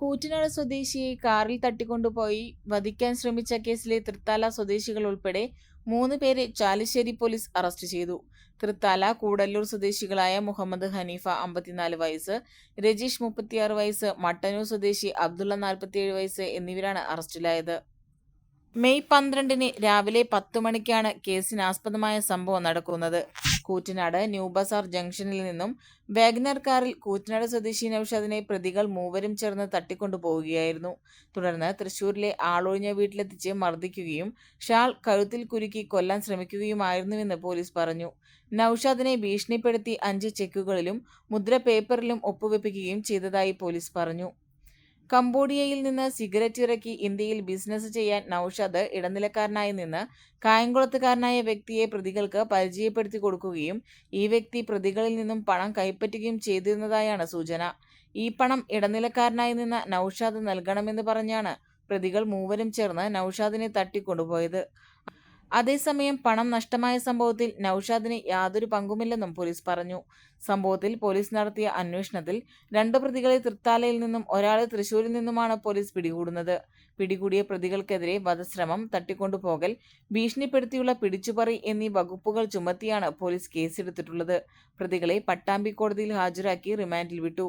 കൂറ്റനാട് സ്വദേശിയെ കാറിൽ തട്ടിക്കൊണ്ടുപോയി വധിക്കാൻ ശ്രമിച്ച കേസിലെ തൃത്താല സ്വദേശികൾ ഉൾപ്പെടെ മൂന്ന് പേരെ ചാലിശ്ശേരി പോലീസ് അറസ്റ്റ് ചെയ്തു. തൃത്താല കൂടല്ലൂർ സ്വദേശികളായ മുഹമ്മദ് ഹനീഫ അമ്പത്തിനാല് വയസ്സ് രജീഷ് മുപ്പത്തിയാറ് വയസ്സ് മട്ടന്നൂർ സ്വദേശി അബ്ദുള്ള നാൽപ്പത്തിയേഴ് വയസ്സ് എന്നിവരാണ് അറസ്റ്റിലായത്. മെയ് പന്ത്രണ്ടിന് രാവിലെ പത്ത് മണിക്കാണ് കേസിനാസ്പദമായ സംഭവം നടക്കുന്നത്. കൂറ്റനാട് ന്യൂ ബസാർ ജംഗ്ഷനിൽ നിന്നും വാഗ്നർ കാറിൽ കൂറ്റനാട് സ്വദേശി നൌഷാദിനെ പ്രതികൾ മൂവരും ചേർന്ന് തട്ടിക്കൊണ്ടുപോവുകയായിരുന്നു. തുടർന്ന് തൃശൂരിലെ ആളൊഴിഞ്ഞ വീട്ടിലെത്തിച്ച് മർദ്ദിക്കുകയും ഷാൾ കഴുത്തിൽ കുരുക്കി കൊല്ലാൻ ശ്രമിക്കുകയുമായിരുന്നുവെന്ന് പോലീസ് പറഞ്ഞു. നൌഷാദിനെ ഭീഷണിപ്പെടുത്തി അഞ്ച് ചെക്കുകളിലും മുദ്ര പേപ്പറിലും ഒപ്പുവെപ്പിക്കുകയും ചെയ്തതായി പോലീസ് പറഞ്ഞു. കംബോഡിയയിൽ നിന്ന് സിഗരറ്റ് ഇറക്കി ഇന്ത്യയിൽ ബിസിനസ് ചെയ്യാൻ നൌഷാദ് ഇടനിലക്കാരനായി നിന്ന് കായംകുളത്തുകാരനായ വ്യക്തിയെ പ്രതികൾക്ക് പരിചയപ്പെടുത്തി കൊടുക്കുകയും ഈ വ്യക്തി പ്രതികളിൽ നിന്നും പണം കൈപ്പറ്റുകയും ചെയ്തിരുന്നതായാണ് സൂചന. ഈ പണം ഇടനിലക്കാരനായി നിന്ന നൌഷാദ് നൽകണമെന്ന് പറഞ്ഞാണ് പ്രതികൾ മൂവരും ചേർന്ന് നൌഷാദിനെ തട്ടിക്കൊണ്ടുപോയത്. അതേസമയം പണം നഷ്ടമായ സംഭവത്തിൽ നൌഷാദിന് യാതൊരു പങ്കുമില്ലെന്നും പോലീസ് പറഞ്ഞു. സംഭവത്തിൽ പോലീസ് നടത്തിയ അന്വേഷണത്തിൽ രണ്ട് പ്രതികളെ തൃത്താലയിൽ നിന്നും ഒരാളെ തൃശൂരിൽ നിന്നുമാണ് പോലീസ് പിടികൂടുന്നത്. പിടികൂടിയ പ്രതികൾക്കെതിരെ വധശ്രമം തട്ടിക്കൊണ്ടുപോകൽ ഭീഷണിപ്പെടുത്തിയുള്ള പിടിച്ചുപറി എന്നീ വകുപ്പുകൾ ചുമത്തിയാണ് പോലീസ് കേസെടുത്തിട്ടുള്ളത്. പ്രതികളെ പട്ടാമ്പി കോടതിയിൽ ഹാജരാക്കി റിമാൻഡിൽ വിട്ടു.